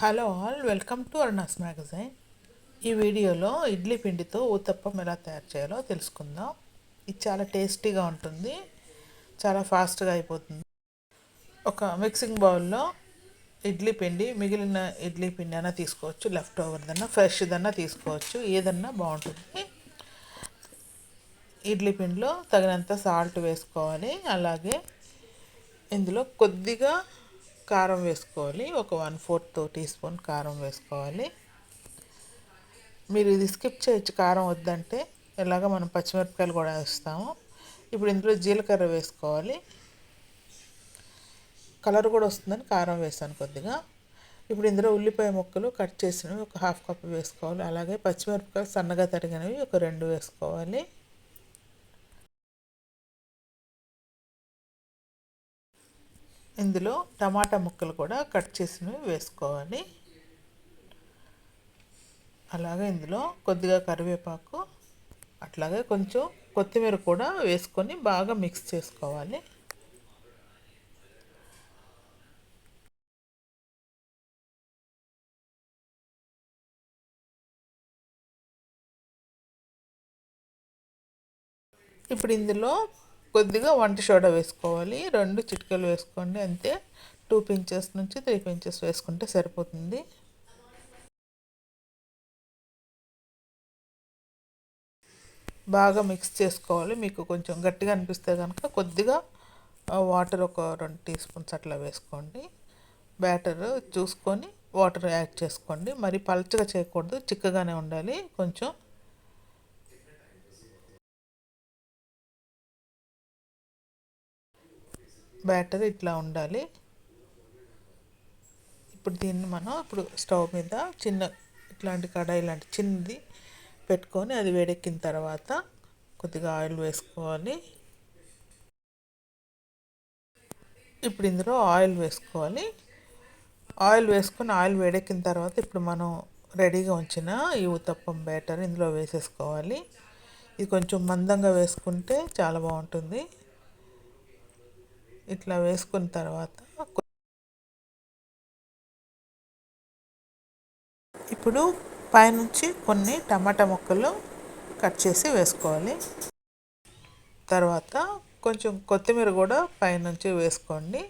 Hello all welcome to Arnas magazine. ఈ వీడియోలో ఇడ్లీ పిండితో ఊతప్పం ఎలా తయారు చేయాలో తెలుసుకుందాం. ఇది చాలా టేస్టీగా ఉంటుంది చాలా ఫాస్ట్గా అయిపోతుంది. ఒక మిక్సింగ్ బౌల్లో ఇడ్లీ పిండి మిగిలిన ఇడ్లీ పిండి అయినా తీసుకోవచ్చు లెఫ్ట్ ఓవర్దన్నా ఫ్రెష్దన్నా తీసుకోవచ్చు ఏదన్నా బాగుంటుంది. ఇడ్లీ పిండిలో తగినంత సాల్ట్ వేసుకోవాలి అలాగే ఇందులో కొద్దిగా కారం వేసుకోవాలి. ఒక వన్ ఫోర్త్ టీ స్పూన్ కారం వేసుకోవాలి. మీరు ఇది స్కిప్ చేయొచ్చు. కారం వద్దంటే ఎలాగ మనం పచ్చిమిరపకాయలు కూడా వేస్తాము. ఇప్పుడు ఇందులో జీలకర్ర వేసుకోవాలి. కలర్ కూడా వస్తుందని కారం వేసాను కొద్దిగా. ఇప్పుడు ఇందులో ఉల్లిపాయ ముక్కలు కట్ చేసినవి ఒక హాఫ్ కప్ వేసుకోవాలి. అలాగే పచ్చిమిరపకాయలు సన్నగా తరిగినవి ఒక రెండు వేసుకోవాలి. ఇందులో టమాటా ముక్కలు కూడా కట్ చేసినవి వేసుకోవాలి. అలాగే ఇందులో కొద్దిగా కరివేపాకు అట్లాగే కొంచెం కొత్తిమీర కూడా వేసుకొని బాగా మిక్స్ చేసుకోవాలి. ఇప్పుడు ఇందులో కొద్దిగా వంట సోడా వేసుకోవాలి. రెండు చిటికలు వేసుకోండి అంతే. టూ పించెస్ నుంచి త్రీ పించెస్ వేసుకుంటే సరిపోతుంది. బాగా మిక్స్ చేసుకోవాలి. మీకు కొంచెం గట్టిగా అనిపిస్తే కనుక కొద్దిగా వాటర్ ఒక రెండు టీ స్పూన్స్ అట్లా వేసుకోండి. బ్యాటర్ చూసుకొని వాటర్ యాడ్ చేసుకోండి. మరి పలచగా చేయకూడదు. చిక్కగానే ఉండాలి. కొంచెం బ్యాటర్ ఇట్లా ఉండాలి. ఇప్పుడు దీన్ని మనం ఇప్పుడు స్టవ్ మీద చిన్న ఇట్లాంటి కడాయి లాంటి చిన్నది పెట్టుకొని అది వేడెక్కిన తర్వాత కొద్దిగా ఆయిల్ వేసుకోవాలి. ఇప్పుడు ఇందులో ఆయిల్ వేసుకోవాలి. ఆయిల్ వేసుకొని ఆయిల్ వేడెక్కిన తర్వాత ఇప్పుడు మనం రెడీగా ఉంచిన ఈ ఉత్తప్పం బ్యాటర్ ఇందులో వేసేసుకోవాలి. ఇది కొంచెం మందంగా వేసుకుంటే చాలా బాగుంటుంది. ఇట్లా వేసుకున్న తర్వాత ఇప్పుడు పైనుంచి కొన్ని టమాటా ముక్కలు కట్ చేసి వేసుకోవాలి. తర్వాత కొంచెం కొత్తిమీర కూడా పైనుంచి వేసుకోండి.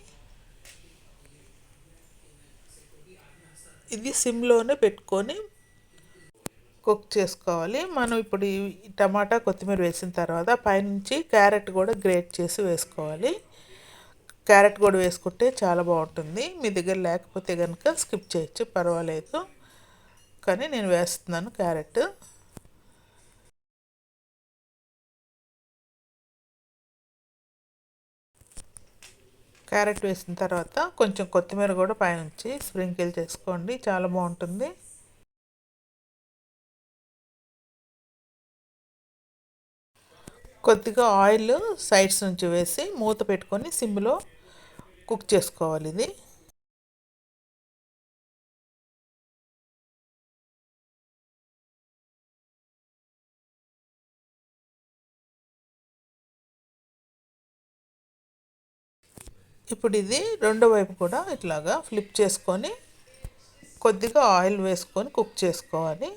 ఇది సిమ్లోనే పెట్టుకొని కుక్ చేసుకోవాలి. మనం ఇప్పుడు ఈ టమాటా కొత్తిమీర వేసిన తర్వాత పైనుంచి క్యారెట్ కూడా గ్రేట్ చేసి వేసుకోవాలి. క్యారెట్ కూడా వేసుకుంటే చాలా బాగుంటుంది. మీ దగ్గర లేకపోతే కనుక స్కిప్ చేయొచ్చు పర్వాలేదు. కానీ నేను వేస్తున్నాను క్యారెట్. క్యారెట్ వేసిన తర్వాత కొంచెం కొత్తిమీర కూడా పైనుంచి స్ప్రింకిల్ చేసుకోండి. చాలా బాగుంటుంది. కొద్దిగా ఆయిల్ సైడ్స్ నుంచి వేసి మూత పెట్టుకొని సిమ్లో కుక్ చేసుకోవాలి ఇది. ఇప్పుడు ఇది రెండో వైపు కూడా ఇట్లాగా ఫ్లిప్ చేసుకొని కొద్దిగా ఆయిల్ వేసుకొని కుక్ చేసుకోవాలి.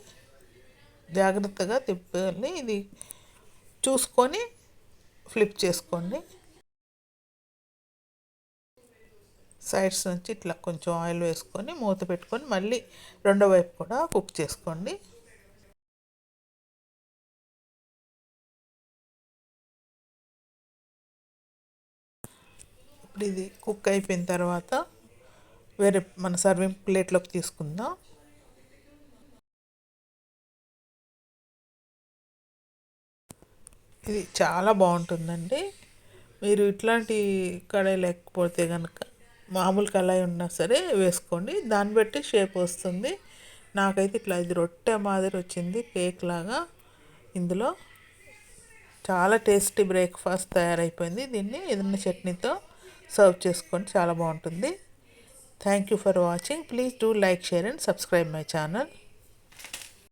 జాగ్రత్తగా తిప్పాలి. ఇది చూసుకొని ఫ్లిప్ చేసుకోండి. సైడ్స్ నుంచి ఇట్లా కొంచెం ఆయిల్ వేసుకొని మూత పెట్టుకొని మళ్ళీ రెండో వైపు కూడా కుక్ చేసుకోండి. ఇప్పుడు ఇది కుక్ అయిపోయిన తర్వాత వేరే మన సర్వింగ్ ప్లేట్లోకి తీసుకుందాం. ఇది చాలా బాగుంటుందండి. మీరు ఇట్లాంటి కడాయి లేకపోతే కనుక మామూలు కళాయి ఉన్నా సరే వేసుకోండి. దాన్ని బట్టి షేప్ వస్తుంది. నాకైతే ఇట్లా ఇది రొట్టె మాదిరి వచ్చింది కేక్ లాగా. ఇందులో చాలా టేస్టీ బ్రేక్ఫాస్ట్ తయారైపోయింది. దీన్ని ఏదైనా చట్నీతో సర్వ్ చేసుకొని చాలా బాగుంటుంది. Thank you for watching please do like share and subscribe my channel